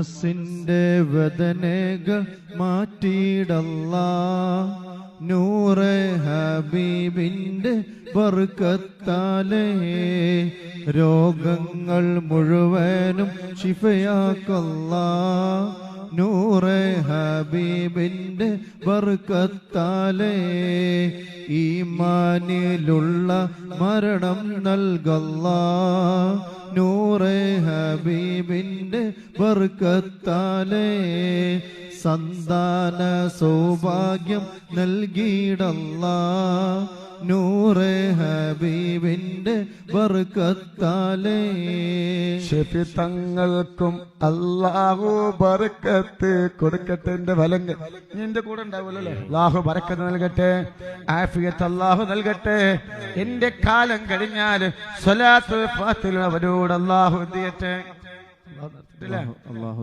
മനസ്സിന്റെ വേദനകൾ മാറ്റിയിടല്ല. നൂറെ ഹബീബിന്റെ ബർക്കത്താലേ രോഗങ്ങൾ മുഴുവനും ശിഫയാക്കല്ല. നൂറെ ഹബീബിന്റെ ബർക്കത്താലേ ഈമാനിലുള്ള മരണം നൽകല്ല. നൂറെ ഹബീബിന്റെ ബർക്കത്താലേ സന്താന സൗഭാഗ്യം നൽകിയിടല്ല. നൂറെ ഹബീബിന്റെ ബർക്കത്താലേ. ഷെഫി തങ്ങൾക്കും അള്ളാഹു ബർക്കത്ത് കൊടുക്കട്ടെ എന്റെ ഫലങ്ങൾ നിന്റെ കൂടെ ഉണ്ടാവുമല്ലോ അള്ളാഹു ബർക്കത്ത് നൽകട്ടെ ആഫിയത്ത് അല്ലാഹു നൽകട്ടെ. എന്റെ കാലം കഴിഞ്ഞാൽ സ്വലാത്ത് ഫാത്തിൽ അവരോട് അള്ളാഹു എന്ത് ചെയ്യട്ടെ? അള്ളാഹു